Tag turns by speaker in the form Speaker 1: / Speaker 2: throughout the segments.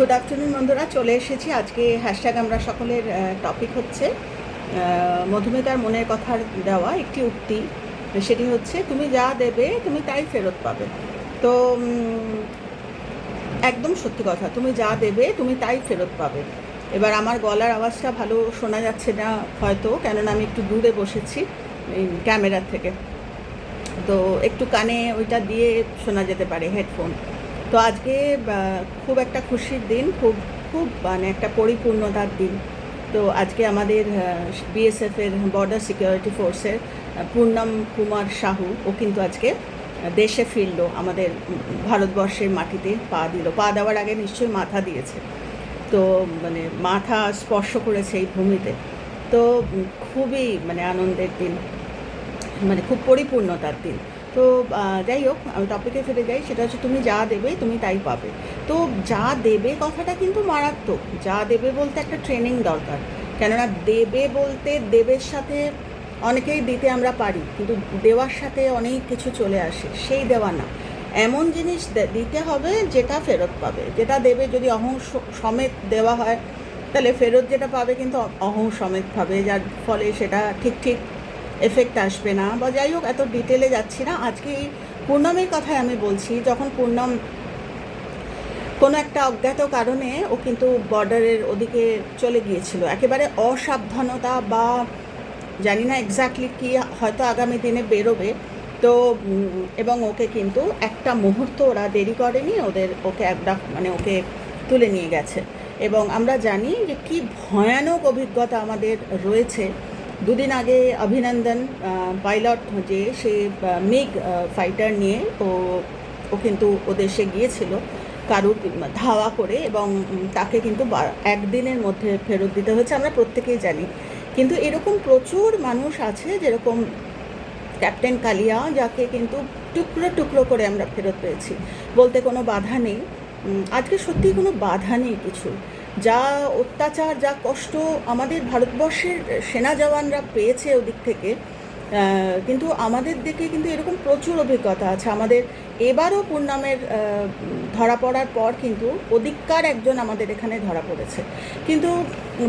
Speaker 1: Good afternoon বন্ধুরা। চলে এসেছি আজকে হ্যাশট্যাগ আমরা সকলের টপিক হচ্ছে মধুমিতার মনের কথার দেওয়া একটি উক্তি। সেটি হচ্ছে, তুমি যা দেবে, তুমি তাই ফেরত পাবে। তো একদম সত্যি কথা, তুমি যা দেবে, তুমি তাই ফেরত পাবে। এবার আমার গলার আওয়াজটা ভালো শোনা যাচ্ছে না হয়তো, কেননা আমি একটু দূরে বসেছি ক্যামেরার থেকে। তো, একটু কানে ওইটা দিয়ে শোনা যেতে পারে, হেডফোন। তো আজকে খুব একটা খুশির দিন, খুব খুব মানে একটা পরিপূর্ণতার দিন। তো আজকে আমাদের বিএসএফ এর বর্ডার সিকিউরিটি ফোর্সের পূর্ণম কুমার সাহু, ও কিন্তু আজকে দেশে ফিরলো, আমাদের ভারতবর্ষের মাটিতে পা দিল। পা দেওয়ার আগে নিশ্চয়ই মাথা দিয়েছে। তো মানে মাথা স্পর্শ করেছে এই ভূমিতে। তো খুবই মানে আনন্দের দিন। মানে খুব পরিপূর্ণতার দিন। তো যাই হোক, আমি টপিকে ফিরে যাই, সেটা হচ্ছে তুমি যা দেবে, তুমি তাই পাবে। তো যা দেবে কথাটা কিন্তু মারাত্মক। যা দেবে বলতে একটা ট্রেনিং দরকার। কেননা দেবে বলতে দেবের সাথে অনেকেই দিতে আমরা পারি, কিন্তু দেওয়ার সাথে অনেক কিছু চলে আসে, সেই দেওয়া না। এমন জিনিস দিতে হবে যেটা ফেরত পাবে। যেটা দেবে যদি অহং সমেত দেওয়া হয়, তাহলে ফেরত যেটা পাবে কিন্তু অহং সমেত পাবে, যার ফলে সেটা ঠিক ঠিক এফেক্ট আসবে না। বা যাই হোক, এত ডিটেলে যাচ্ছি না। আজকে এই পূর্ণমের কথাই আমি বলছি, যখন পূর্ণম কোনো একটা অজ্ঞাত কারণে ও কিন্তু বর্ডারের ওদিকে চলে গিয়েছিল। একেবারে অসাবধানতা বা জানি না এক্স্যাক্টলি কি হয়তো আগামী দিনে বেরোবে। তো এবং ওকে কিন্তু একটা মুহূর্ত ওরা দেরি করেনি, ওদের ওকে একটা মানে ওকে তুলে নিয়ে গেছে। এবং আমরা জানি যে কি ভয়ানক অভিজ্ঞতা আমাদের রয়েছে। দুদিন আগে অভিনন্দন পাইলট যে সে মিগ ফাইটার নিয়ে ও ও কিন্তু ও দেশে গিয়েছিল কারুর ধাওয়া করে এবং তাকে কিন্তু একদিনের মধ্যে ফেরত দিতে হয়েছে, আমরা প্রত্যেকেই জানি। কিন্তু এরকম প্রচুর মানুষ আছে যেরকম ক্যাপ্টেন কালিয়া, যাকে কিন্তু টুকরো টুকরো করে আমরা ফেরত পেয়েছি। বলতে কোনো বাধা নেই। আজকে সত্যি কোনো বাধা নেই কিছু। যা অত্যাচার, যা কষ্ট আমাদের ভারতবর্ষের সেনা জওয়ানরা পেয়েছে ওদিক থেকে কিন্তু আমাদের দিকে কিন্তু এরকম প্রচুর অভিজ্ঞতা আছে। আমাদের এবারও পূর্ণামের ধরা পড়ার পর কিন্তু ওদিককার একজন আমাদের এখানে ধরা পড়েছে। কিন্তু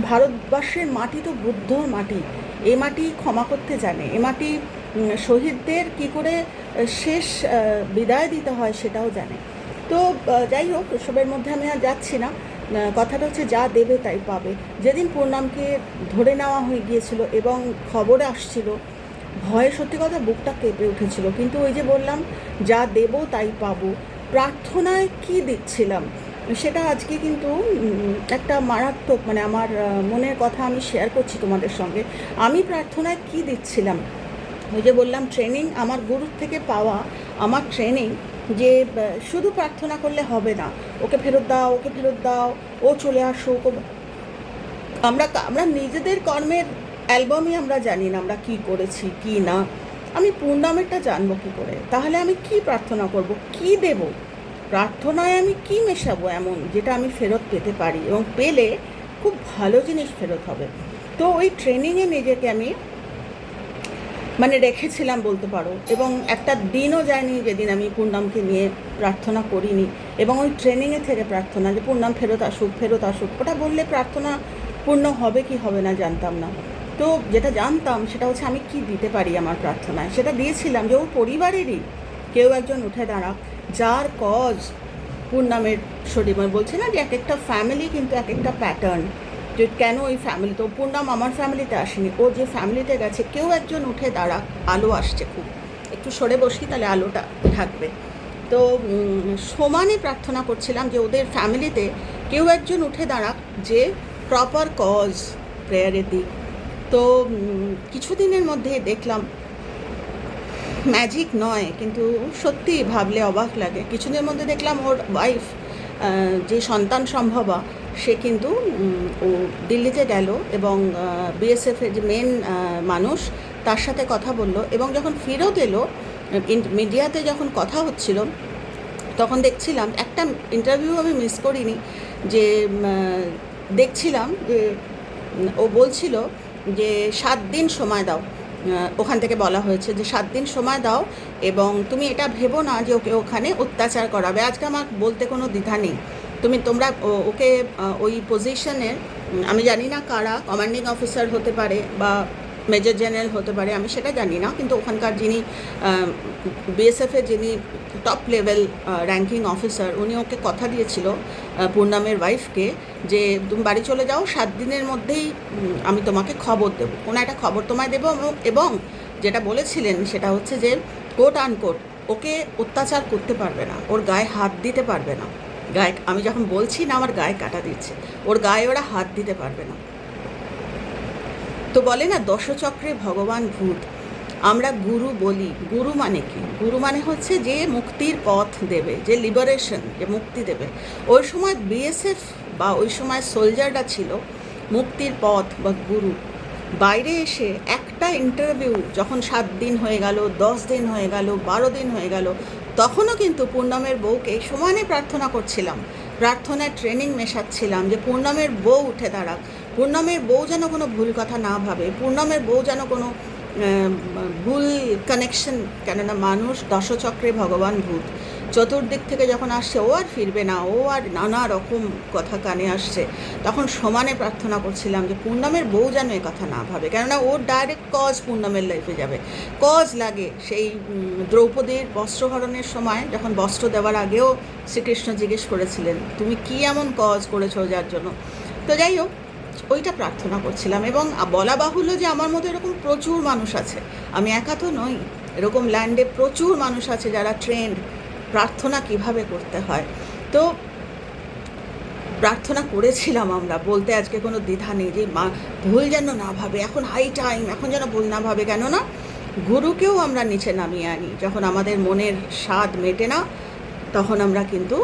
Speaker 1: ভারতবর্ষের মাটি তো বুদ্ধ মাটি, এ মাটি ক্ষমা করতে জানে। এ মাটি শহীদদের কি করে শেষ বিদায় দিতে হয় সেটাও জানে। তো যাই হোক, এসবের মধ্যে আমি আর যাচ্ছি না। কথাটা হচ্ছে যা দেবে তাই পাবে। যেদিন পূর্ণামকে ধরে নেওয়া হয়ে গিয়েছিল এবং খবর আসছিল, ভয়ে সত্যি কথা বুকটা কেঁপে উঠেছিল। কিন্তু ওই যে বললাম, যা দেব তাই পাবো। প্রার্থনায় কি দিচ্ছিলাম সেটা আজকে কিন্তু একটা মারাত্মক মানে আমার মনের কথা আমি শেয়ার করছি তোমাদের সঙ্গে। আমি প্রার্থনায় কি দিচ্ছিলাম ওই যে বললাম ট্রেনিং আমার গুরুর থেকে পাওয়া, আমার ট্রেনিং যে শুধু প্রার্থনা করলে হবে না। ওকে ফেরত দাও, ওকে ফেরত দাও, ও চলে আসুক। আমরা আমরা নিজেদের কর্মের অ্যালবামই আমরা জানি না আমরা কি করেছি, কি না। আমি পূর্ণামেরটা জানব কী করে? তাহলে আমি কি প্রার্থনা করব? কি দেব? প্রার্থনায় আমি কি মেশাবো এমন যেটা আমি ফেরত পেতে পারি? এবং পেলে খুব ভালো জিনিস ফেরত হবে। তো ওই ট্রেনিংয়ে নিজেকে আমি মানে রেখেছিলাম বলতে পারো। এবং একটা দিনও যায়নি যেদিন আমি পূর্ণামকে নিয়ে প্রার্থনা করিনি। এবং ওই ট্রেনিংয়ে থেকে প্রার্থনা যে পূর্ণাম ফেরত আসুক ফেরত আসুক, ওটা বললে প্রার্থনা পূর্ণ হবে কি হবে না জানতাম না। তো যেটা জানতাম সেটা হচ্ছে আমি কি দিতে পারি আমার প্রার্থনায়? সেটা দিয়েছিলাম যে ও পরিবারেরই। কেউ একজন উঠে দাঁড়াক, যার কজ পূর্ণামের শরীর মানে বলছে না যে এক একটা ফ্যামিলি কিন্তু এক একটা প্যাটার্ন যে কেন ওই ফ্যামিলি তো পূর্ণাম আমার ফ্যামিলিতে আসেনি। ও যে ফ্যামিলিতে গেছে, কেউ একজন উঠে দাঁড়াক আলো আসছে খুব। একটু সরে বসি, তাহলে আলোটা থাকবে। তো সমানে প্রার্থনা করছিলাম যে ওদের ফ্যামিলিতে কেউ একজন উঠে দাঁড়াক যে প্রপার কজ প্রেয়ারের দিক। তো কিছুদিনের মধ্যে দেখলাম ম্যাজিক নয়, কিন্তু সত্যি ভাবলে অবাক লাগে। কিছুদিনের মধ্যে দেখলাম ওর ওয়াইফ যে সন্তান সম্ভবা সে কিন্তু ও দিল্লিতে গেল এবং বিএসএফের যে মেন মানুষ, তার সাথে কথা বলল এবং যখন ফেরত এলো মিডিয়াতে যখন কথা হচ্ছিল, তখন দেখছিলাম, একটা ইন্টারভিউ আমি মিস করিনি, যে দেখছিলাম, যে, ও বলছিল যে, সাত দিন সময় দাও। ওখান থেকে বলা হয়েছে যে, সাত দিন সময় দাও এবং তুমি এটা ভেবো না যে, ওকে ওখানে অত্যাচার করাবে। আজকে আমার বলতে কোনো দ্বিধা নেই। তুমি তোমরা ওকে ওই পজিশনের আমি জানি না কারা কমান্ডিং অফিসার হতে পারে বা মেজর জেনারেল হতে পারে, আমি সেটা জানি না, কিন্তু ওখানকার যিনি বিএসএফের যিনি টপ লেভেল র্যাঙ্কিং অফিসার উনি ওকে কথা দিয়েছিল পূর্ণামের ওয়াইফকে যে তুমি বাড়ি চলে যাও, সাত দিনের মধ্যেই আমি তোমাকে খবর দেবো। কোনো একটা খবর তোমায় দেবো এবং- যেটা বলেছিলেন সেটা হচ্ছে যে কোট আনকোট ওকে অত্যাচার করতে পারবে না, ওর গায়ে হাত দিতে পারবে না। গায়ে আমি যখন বলছি না, আমার গায়ে কাটা দিচ্ছে। ওর গায়ে ওরা হাত দিতে পারবে না। তো বলে না, দশচক্রে ভগবান ভূত। আমরা গুরু বলি। গুরু মানে কি? গুরু মানে হচ্ছে যে মুক্তির পথ দেবে, যে লিবারেশন যে মুক্তি দেবে। ওই সময় বিএসএফ বা ওই সময় সোলজাররা ছিল, মুক্তির পথ বা গুরু। বাইরে এসে একটা ইন্টারভিউ যখন সাত দিন হয়ে গেল, দশ দিন হয়ে গেল, বারো দিন হয়ে গেল তখনও কিন্তু পূর্ণমের বউকে সমানে প্রার্থনা করছিলাম। প্রার্থনায় ট্রেনিং মেশাচ্ছিলাম যে পূর্ণমের বউ উঠে দাঁড়াক। পূর্ণমের বউ যেন কোনো ভুল কথা না ভাবে। পূর্ণমের বউ যেন কোনো ভুল কানেকশন কেননা মানুষ দশচক্রে ভগবান ভূত। চতুর্দিক থেকে যখন আসছে, ও আর ফিরবে না, ও আর নানা রকম কথা কানে আসছে। তখন সমানে প্রার্থনা করছিলাম যে পূর্ণামের বউ যেন এ কথা না ভাবে। কেননা ওর ডাইরেক্ট কজ পূর্ণামের লাইফে যাবে। কজ লাগে সেই দ্রৌপদীর বস্ত্রহরণের সময় যখন বস্ত্র দেওয়ার আগেও শ্রীকৃষ্ণ জিজ্ঞেস করেছিলেন, তুমি কি এমন কজ করেছ যার জন্য? তো যাই হোক, ওইটা প্রার্থনা করছিলাম এবং বলা বাহুল্য যে আমার মতো এরকম প্রচুর মানুষ আছে। আমি একা তো নই। এরকম ল্যান্ডে প্রচুর মানুষ আছে যারা ট্রেন্ড প্রার্থনা কীভাবে করতে হয়? তো প্রার্থনা করেছিলাম আমরা, বলতে আজকে কোনো দ্বিধা নেই যে, মা, ভুল যেন না ভাবে, এখন হাই টাইম এখন যেন ভুল না ভাবে। কেননা, গুরুকেও আমরা নিচে নামিয়ে আনি, যখন আমাদের মনের স্বাদ মেটে না, তখন আমরা কিন্তু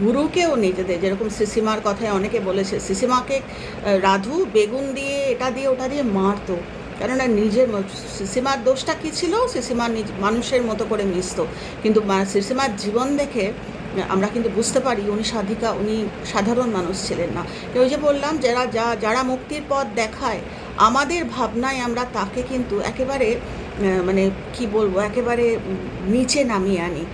Speaker 1: গুরুকেও নিজেদের যেরকম সিসিমার কথায় অনেকে বলেছে, সিসিমাকে রাধু বেগুন দিয়ে এটা দিয়ে, ওটা দিয়ে মারতো। কেননা নিজের সিসিমার দোষটা কী ছিল? সিসিমার নিজ মানুষের মতো করে মিশতো। কিন্তু সিসিমার জীবন দেখে আমরা কিন্তু বুঝতে পারি উনি সাধিকা, উনি সাধারণ মানুষ ছিলেন না। ওই যে বললাম, যারা যা, যারা মুক্তির পথ দেখায়, আমাদের ভাবনায় আমরা তাকে কিন্তু একেবারে মানে কি বলব, একেবারে নিচে নামিয়ে আনি।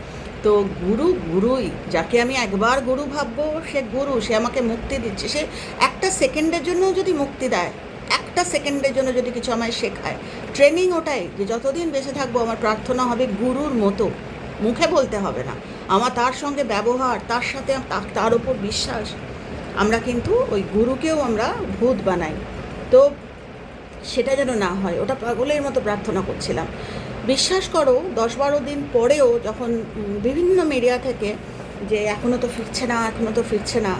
Speaker 1: তো গুরু গুরুই, যাকে আমি একবার গুরু ভাববো, সে গুরু, সে আমাকে মুক্তি দিচ্ছে। সে একটা সেকেন্ডের জন্যও যদি মুক্তি দেয় একটা সেকেন্ডের জন্য যদি কিছু আমায় শেখায়। ট্রেনিং ওটাই যে যতদিন বেঁচে থাকব আমার প্রার্থনা হবে গুরুর মতো। মুখে বলতে হবে না। আমার তার সঙ্গে ব্যবহার, তার সাথে তার ওপর বিশ্বাস। আমরা কিন্তু ওই গুরুকেও আমরা ভূত বানাই। তো সেটা যেন না হয়, ওটা পাগলের মতো প্রার্থনা করছিলাম। বিশ্বাস করো, দশ বারো দিন পরেও যখন বিভিন্ন মিডিয়া থেকে যে এখনও তো ফিরছে না এখনও তো ফিরছে না,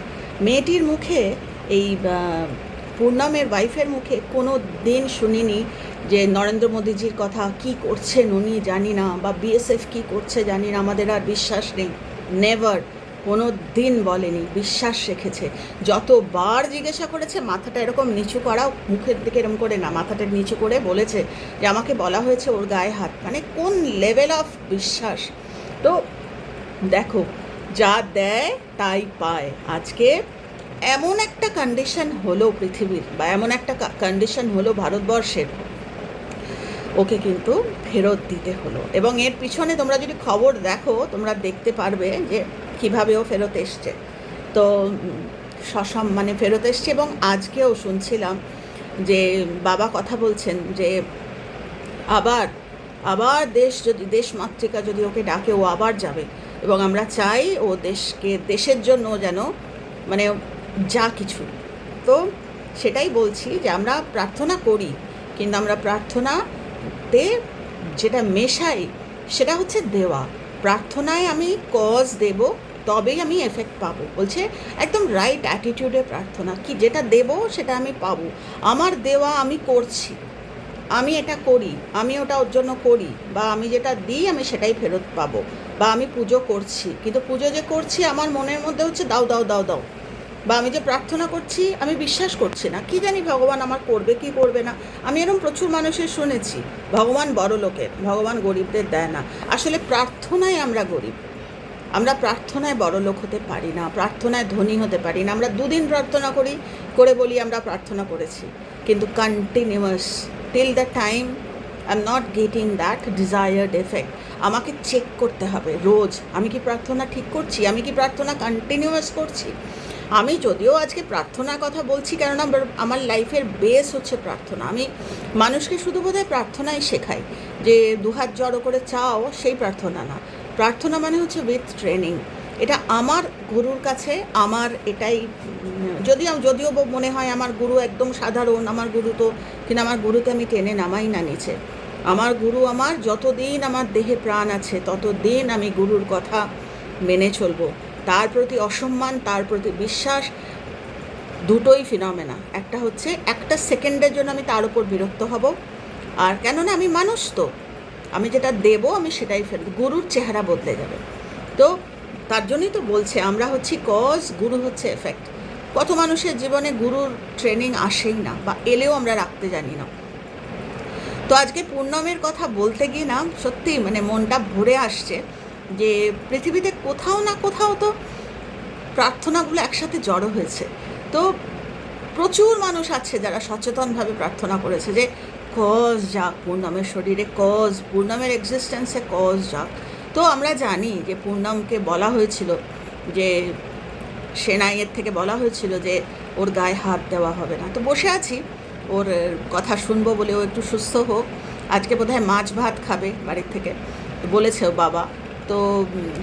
Speaker 1: মেয়েটির মুখে এই পূর্ণমের ওয়াইফের মুখে কোনো দিন শুনিনি যে নরেন্দ্র মোদীজির কথা কি করছেন উনি জানি না বা বিএসএফ কি করছে জানি না, আমাদের আর বিশ্বাস নেই। নেভার কোনো দিন বলেনি, বিশ্বাস রেখেছে। যতবার জিজ্ঞাসা করেছে, মাথাটা এরকম নিচু করা মুখের দিকে এরকম করে না, মাথাটা নিচু করে বলেছে যে আমাকে বলা হয়েছে ওর গায়ে হাত। মানে কোন লেভেল অফ বিশ্বাস? তো দেখো, যা দেয় তাই পায়। আজকে এমন একটা কন্ডিশন হলো পৃথিবীর, বা এমন একটা কন্ডিশন হলো ভারতবর্ষের। ওকে কিন্তু ফেরত দিতে হলো। এবং এর পিছনে তোমরা যদি খবর দেখো, তোমরা দেখতে পারবে যে কীভাবে ও ফেরত এসছে। তো, সসম মানে ফেরত এসছে এবং আজকেও শুনছিলাম যে বাবা কথা বলছেন যে আবার আবার দেশ যদি, দেশ মাতৃকা যদি ওকে ডাকে, ও আবার যাবে। এবং আমরা চাই ও দেশকে, দেশের জন্য যেন মানে যা কিছু। তো সেটাই বলছি যে আমরা প্রার্থনা করি, কিন্তু আমরা প্রার্থনাতে যেটা মেশাই সেটা হচ্ছে দেওয়া। প্রার্থনায় আমি কজ দেব, তবেই আমি এফেক্ট পাবো। বলছে একদম রাইট অ্যাটিটিউডে প্রার্থনা, কি যেটা দেব সেটা আমি পাবো। আমার দেওয়া আমি করছি, আমি এটা করি, আমি ওটা ওর জন্য করি, বা আমি যেটা দিই আমি সেটাই ফেরত পাবো, বা আমি পুজো করছি। কিন্তু পুজো যে করছি আমার মনের মধ্যে হচ্ছে দাও দাও দাও দাও। বা আমি যে প্রার্থনা করছি, আমি বিশ্বাস করছি না। কি জানি ভগবান আমার করবে, কি করবে না। আমি এরকম প্রচুর মানুষের শুনেছি, ভগবান বড় লোকের, ভগবান গরিবদের দেয় না। আসলে প্রার্থনায় আমরা গরিব। আমরা প্রার্থনায় বড় লোক হতে পারি না, প্রার্থনায় ধনী হতে পারি না। আমরা দুদিন প্রার্থনা করি, করে বলি আমরা প্রার্থনা করেছি। কিন্তু continuous till the time I am not getting that desired effect আমাকে চেক করতে হবে, রোজ। আমি কি প্রার্থনা ঠিক করছি? আমি কি প্রার্থনা কন্টিনিউয়াস করছি? আমি যদিও আজকে প্রার্থনার কথা বলছি কারণ আমার- লাইফের বেস হচ্ছে প্রার্থনা। আমি মানুষকে শুধু বোধহয় প্রার্থনাই শেখাই যে দুহাত জড়ো করে চাও সেই প্রার্থনা না। প্রার্থনা মানে হচ্ছে উইথ ট্রেনিং এটা আমার গুরুর কাছে আমার এটাই উম, যদি যদিও মনে হয় আমার গুরু একদম সাধারণ আমার গুরু তো কিন্তু আমার গুরুকে আমি টেনে নামাই না নিচে। আমার গুরু আমার যতদিন আমার দেহে প্রাণ আছে ততদিন আমি গুরুর কথা মেনে চলবো। তার প্রতি অসম্মান, তার প্রতি বিশ্বাস, দুটোই ফিনমেনা একটা হচ্ছে একটা সেকেন্ডের জন্য আমি তার উপর বিরক্ত হব। আর কেননা আমি মানুষ তো, আমি যেটা দেবো আমি সেটাই ফেলব গুরুর চেহারা বদলে যাবে। তো তার জন্যই তো বলছে, আমরা হচ্ছি কজ গুরু হচ্ছে এফেক্ট কত মানুষের জীবনে গুরুর ট্রেনিং আসেই না, বা এলেও আমরা রাখতে জানি না। তো আজকে পূর্ণমের কথা বলতে গিয়ে না সত্যি মানে মনটা ভরে আসছে। যে পৃথিবীতে কোথাও না কোথাও তো প্রার্থনাগুলো একসাথে জড়ো হয়েছে। তো প্রচুর মানুষ আছে যারা সচেতনভাবে প্রার্থনা করেছে যে, কজ যাক পূর্ণমের শরীরে, কজ পূর্ণমের এক্সিস্টেন্সে কজ যাক। তো আমরা জানি যে পূর্ণমকে বলা হয়েছিল যে, সেনাইয়ের থেকে বলা হয়েছিল যে, ওর গায়ে হাত দেওয়া হবে না। তো বসে আছি, ওর কথা শুনব বলে ও একটু সুস্থ হোক। আজকে বোধহয় মাছ ভাত খাবে বাড়ির থেকে। বলেছে ও বাবা তো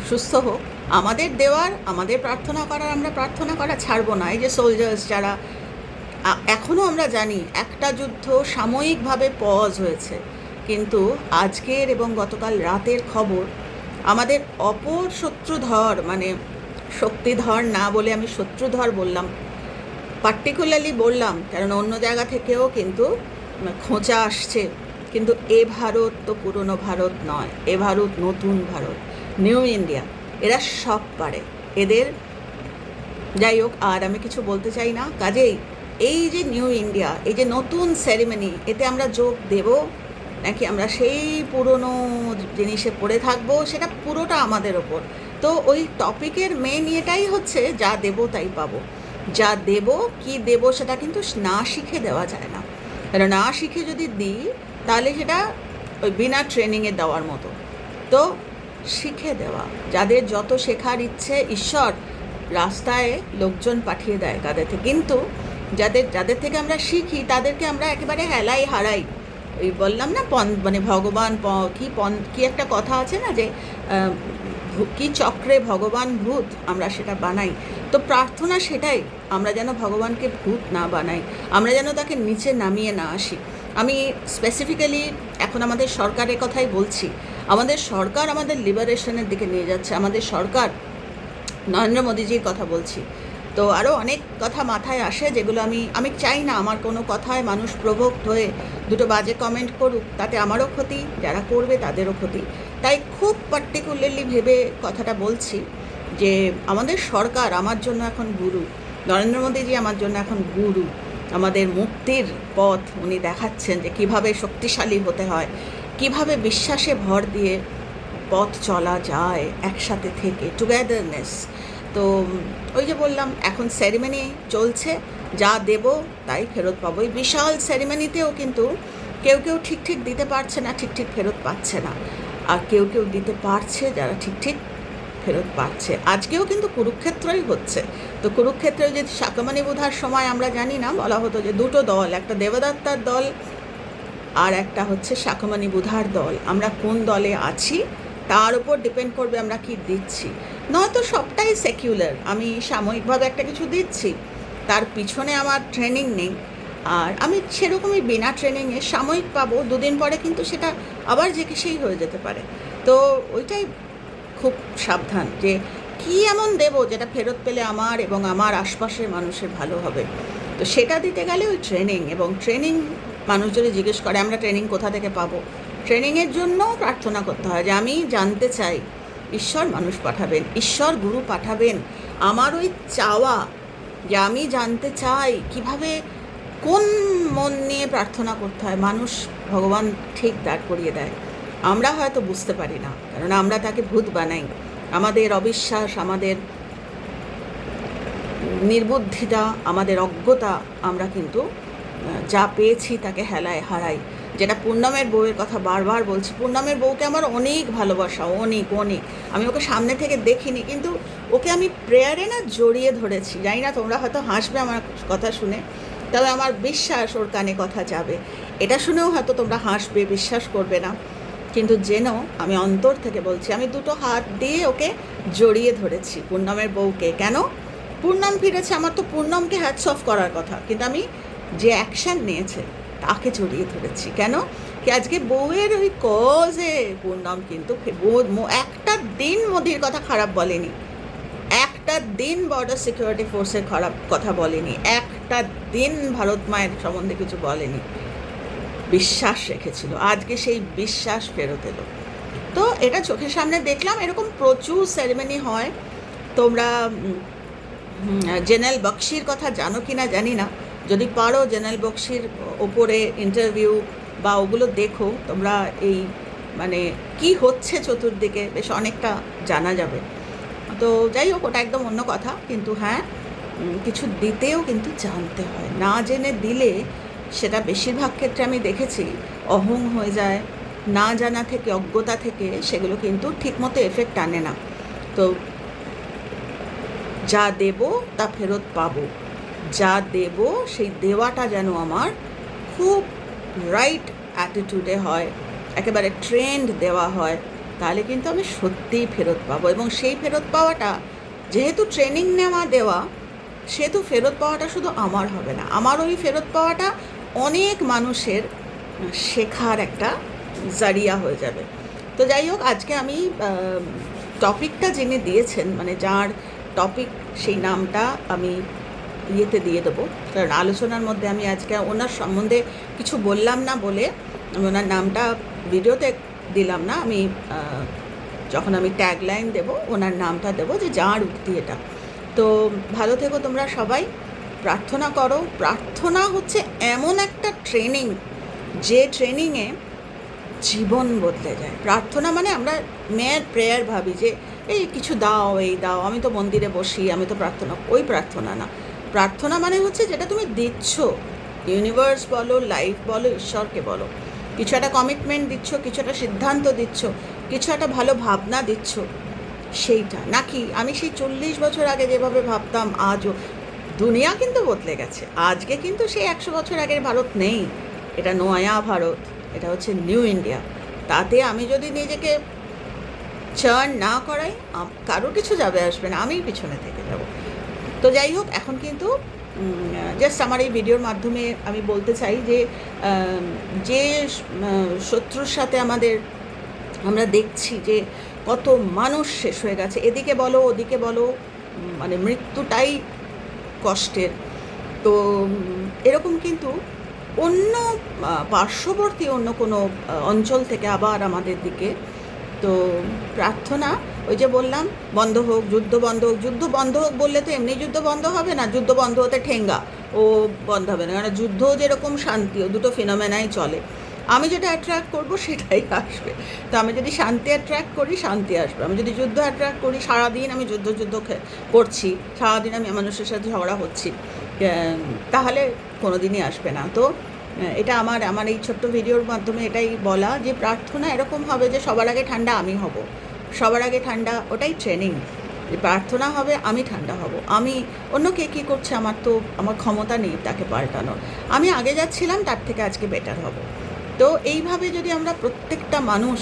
Speaker 1: সুস্থ হোক। আমাদের দেওয়ার, আমাদের প্রার্থনা করার, আমরা প্রার্থনা করা ছাড়বো না। এই যে সোলজার্স যারা এখনও আমরা জানি একটা যুদ্ধ সাময়িকভাবে পজ হয়েছে। কিন্তু আজকের এবং গতকাল রাতের খবর, আমাদের অপর শত্রুধর মানে শক্তিধর না বলে আমি শত্রুধর বললাম পার্টিকুলারলি বললাম, কারণ অন্য জায়গা থেকেও কিন্তু খোঁচা আসছে। কিন্তু এ ভারত তো পুরনো ভারত নয়, এ ভারত নতুন ভারত নিউ ইন্ডিয়া এরা সব পারে। এদের, যাই হোক, আর আমি কিছু বলতে চাই না, কাজেই এই যে নিউ ইন্ডিয়া এই যে নতুন সেরিমনি এতে আমরা যোগ দেব নাকি আমরা সেই পুরনো জিনিসে পড়ে থাকব, সেটা পুরোটা আমাদের ওপর। তো ওই টপিকের মেন এটাই হচ্ছে, যা দেব তাই পাবো। যা দেব, কি দেব সেটা কিন্তু না শিখে দেওয়া যায় না। কারণ না শিখে যদি দিই তাহলে সেটা ওই বিনা ট্রেনিংয়ে দেওয়ার মতো। তো শিখে দেওয়া। যাদের যত শেখার ইচ্ছে ঈশ্বর রাস্তায় লোকজন পাঠিয়ে দেয় তাদের থেকে। কিন্তু যাদের যাদের থেকে আমরা শিখি, তাদেরকে আমরা একেবারে হেলাই হারাই। ওই বললাম না, পন মানে ভগবান প- কি পন, কি একটা কথা আছে না যে কি চক্রে ভগবান ভূত, আমরা সেটা বানাই। তো প্রার্থনা সেটাই। আমরা যেন ভগবানকে ভূত না বানাই। আমরা যেন তাকে নিচে নামিয়ে না আসি। আমি স্পেসিফিক্যালি এখন আমাদের সরকারের কথাই বলছি। আমাদের সরকার আমাদের লিবারেশনের দিকে নিয়ে যাচ্ছে। আমাদের সরকার নরেন্দ্র মোদীজির কথা বলছি। তো আরও অনেক কথা মাথায় আসে যেগুলো আমি আমি চাই না আমার কোনো কথায় মানুষ প্রভোক্ত হয়ে দুটো বাজে কমেন্ট করুক, তাতে আমারও ক্ষতি, যারা করবে তাদেরও ক্ষতি। তাই খুব পার্টিকুলারলি ভেবে কথাটা বলছি যে আমাদের সরকার আমার জন্য এখন গুরু। নরেন্দ্র মোদীজি আমার জন্য এখন গুরু। আমাদের মুক্তির পথ উনি দেখাচ্ছেন যে কীভাবে শক্তিশালী হতে হয়, কীভাবে বিশ্বাসে ভর দিয়ে পথ চলা যায় একসাথে থেকে টুগেদারনেস তো, ওই যে বললাম, এখন সেরিমনি চলছে, যা দেব তাই ফেরত পাবো। এই বিশাল সেরিমনিতেও কিন্তু কেউ কেউ ঠিক ঠিক দিতে পারছে না, ঠিক ঠিক ফেরত পাচ্ছে না। আর কেউ কেউ দিতে পারছে যারা ঠিক ঠিক ফেরত পাচ্ছে। আজকেও কিন্তু কুরুক্ষেত্রই হচ্ছে। তো কুরুক্ষেত্রে যে শাকমানি বোধার সময় আমরা জানি না, বলা হতো যে দুটো দল, একটা দেবদত্তার দল আর একটা হচ্ছে শাকমানি বুধার দল। আমরা কোন দলে আছি, তার উপর ডিপেন্ড করবে আমরা কি দিচ্ছি। নয়তো সবটাই সেকুলার আমি সাময়িকভাবে একটা কিছু দিচ্ছি। তার পিছনে আমার ট্রেনিং নেই। আর আমি সেরকমই বিনা ট্রেনিংয়ে সাময়িক পাবো, দুদিন পরে কিন্তু সেটা আবার যে সেই হয়ে যেতে পারে। তো ওইটাই খুব সাবধান যে কি এমন দেব যেটা ফেরত পেলে আমার এবং আমার আশপাশের মানুষের ভালো হবে। তো সেটা দিতে গেলে ওই ট্রেনিং এবং ট্রেনিং মানুষ যদি জিজ্ঞেস করে, আমরা ট্রেনিং কোথা থেকে পাবো? ট্রেনিংয়ের জন্য প্রার্থনা করতে হয় যে, আমি জানতে চাই, ঈশ্বর মানুষ পাঠাবেন, ঈশ্বর গুরু পাঠাবেন। আমার ওই চাওয়া যে, আমি জানতে চাই, কীভাবে, কোন মন নিয়ে প্রার্থনা করতে হয়? মানুষ ভগবান ঠিক দাঁড় করিয়ে দেয়। আমরা হয়তো বুঝতে পারি না কারণ আমরা তাকে ভূত বানাই। আমাদের অবিশ্বাস, আমাদের নির্বুদ্ধিতা, আমাদের অজ্ঞতা, আমরা কিন্তু যা পেয়েছি তাকে হেলায় হারাই। যেটা পূর্ণমের বউয়ের কথা বারবার বলছি, পূর্ণমের বউকে আমার অনেক ভালোবাসা, অনেক অনেক। আমি ওকে সামনে থেকে দেখিনি, কিন্তু ওকে আমি প্রেয়ারে না জড়িয়ে ধরেছি। জানি না তোমরা হয়তো হাসবে আমার কথা শুনে, তবে আমার বিশ্বাস ওর কানে কথা যাবে। এটা শুনেও হয়তো তোমরা হাসবে, বিশ্বাস করবে না। কিন্তু যেন আমি অন্তর থেকে বলছি, আমি দুটো হাত দিয়ে ওকে জড়িয়ে ধরেছি পূর্ণমের বউকে। কেন? পূর্ণম ফিরেছে, আমার তো পূর্ণমকে হ্যাটস অফ করার কথা। কিন্তু আমি যে অ্যাকশান নিয়েছে, তাকে জড়িয়ে ধরেছি। কেন? কি আজকে বউয়ের ওই কজে পূর্ণম কিন্তু একটা দিন মোদির কথা খারাপ বলেনি। একটা দিন বর্ডার সিকিউরিটি ফোর্সের খারাপ কথা বলেনি। একটা দিন ভারত মায়ের সম্বন্ধে কিছু বলেনি। বিশ্বাস রেখেছিল। আজকে সেই বিশ্বাস ফেরত এলো। তো এটা চোখের সামনে দেখলাম, এরকম প্রচুর সেরেমনি হয়। তোমরা জেনারেল বক্সির কথা জানো কি না জানি না। যদি পারো জেনারেল বক্সির ওপরে ইন্টারভিউ বা ওগুলো দেখো, তোমরা এই মানে কি হচ্ছে চতুর্দিকে, বেশ অনেকটা জানা যাবে। তো যাই হোক, ওটা একদম অন্য কথা, কিন্তু হ্যাঁ কিছু দিতেও কিন্তু জানতে হয়। না জেনে দিলে সেটা বেশিরভাগ ক্ষেত্রে আমি দেখেছি। অহং হয়ে যায়, না জানা থেকে, অজ্ঞতা থেকে সেগুলো কিন্তু ঠিকমতো এফেক্ট আনে না। তো যা দেব তা ফেরত পাবো। যা দেব সেই দেওয়াটা যেন আমার খুব রাইট অ্যাটিটিউডে হয়, একেবারে ট্রেন্ড দেওয়া হয়, তাহলে কিন্তু আমি সত্যিই ফেরত পাবো। এবং সেই ফেরত পাওয়াটা, যেহেতু ট্রেনিং নেওয়া দেওয়া, সেহেতু ফেরত পাওয়াটা শুধু আমার হবে না। আমার ওই ফেরত পাওয়াটা অনেক মানুষের শেখার একটা জারিয়া হয়ে যাবে। তো যাই হোক, আজকে আমি টপিকটা যিনি দিয়েছেন মানে যার টপিক সেই নামটা আমি ইয়েতে দিয়ে দেবো। কারণ আলোচনার মধ্যে আমি আজকে ওনার সম্বন্ধে কিছু বললাম না বলে আমি ওনার নামটা ভিডিওতে দিলাম না, আমি যখন আমি ট্যাগলাইন দেব, ওনার নামটা দেবো যে যার উক্তি এটা। তো ভালো থেকো তোমরা সবাই। প্রার্থনা করো। প্রার্থনা হচ্ছে এমন একটা ট্রেনিং যে ট্রেনিংয়ে জীবন বদলে যায়। প্রার্থনা মানে আমরা মেয়ের প্রেয়ার ভাবি যে, এই কিছু দাও, এই দাও, আমি তো মন্দিরে বসি, আমি তো প্রার্থনা ওই প্রার্থনা না। প্রার্থনা মানে হচ্ছে যেটা তুমি দিচ্ছ। ইউনিভার্স বলো লাইফ বলো, ঈশ্বরকে বলো। কিছু একটা কমিটমেন্ট দিচ্ছ, কিছু একটা সিদ্ধান্ত দিচ্ছ, কিছু একটা ভালো ভাবনা দিচ্ছ, সেইটা। নাকি আমি সেই চল্লিশ বছর আগে যেভাবে ভাবতাম, আজও দুনিয়া কিন্তু বদলে গেছে। আজকে কিন্তু সেই একশো বছর আগের ভারত নেই। এটা নয়া ভারত, এটা হচ্ছে নিউ ইন্ডিয়া। তাতে আমি যদি নিজেকে চার্ন না করাই কারও কিছু যাবে আসবে না, আমিই পিছনে থেকে যাব। তো যাই হোক, এখন কিন্তু জাস্ট আমার এই ভিডিওর মাধ্যমে আমি বলতে চাই যে যে শত্রুর সাথে আমাদের, আমরা দেখছি যে কত মানুষ শেষ হয়ে গেছে। এদিকে বলো, ওদিকে বলো মানে মৃত্যুটাই কষ্টের। তো এরকম কিন্তু অন্য পার্শ্ববর্তী অন্য কোনো অঞ্চল থেকে আবার আমাদের দিকে। তো, প্রার্থনা, ওই যে বললাম, বন্ধ হোক, যুদ্ধ বন্ধ হোক, যুদ্ধ বন্ধ হোক বললে তো এমনি যুদ্ধ বন্ধ হবে না, যুদ্ধ বন্ধ হতে ঠেঙ্গা, ও বন্ধ হবে না। কারণ যুদ্ধ যেরকম শান্তি, ও দুটো ফিনোমেনাই চলে। আমি যেটা অ্যাট্রাক্ট করব সেটাই আসবে। তো আমি যদি শান্তি অ্যাট্রাক্ট করি, শান্তি আসবে। আমি যদি যুদ্ধ অ্যাট্রাক্ট করি, সারাদিন আমি যুদ্ধ যুদ্ধ করছি। সারাদিন আমি মানুষের সাথে ঝগড়া হচ্ছি। তাহলে কোনো দিনই আসবে না। তো এটা আমার আমার এই ছোট্ট ভিডিওর মাধ্যমে এটাই বলা যে প্রার্থনা এরকম হবে যে সবার আগে ঠান্ডা আমি হব। সবার আগে ঠান্ডা, ওটাই ট্রেনিং যে প্রার্থনা হবে, আমি ঠান্ডা হব। আমি, অন্য কে কী করছে আমার তো, আমার ক্ষমতা নেই তাকে পাল্টানোর। আমি আগে যাচ্ছিলাম, তার থেকে আজকে বেটার হব। তো এইভাবে যদি আমরা প্রত্যেকটা মানুষ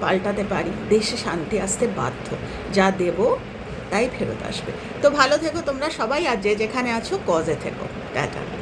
Speaker 1: পাল্টাতে পারি, দেশে শান্তি আসতে বাধ্য, যা দেব তাই ফেরত আসবে। তো ভালো থেকো তোমরা সবাই, আর যে যেখানে আছো কজে থেকো। টাটা।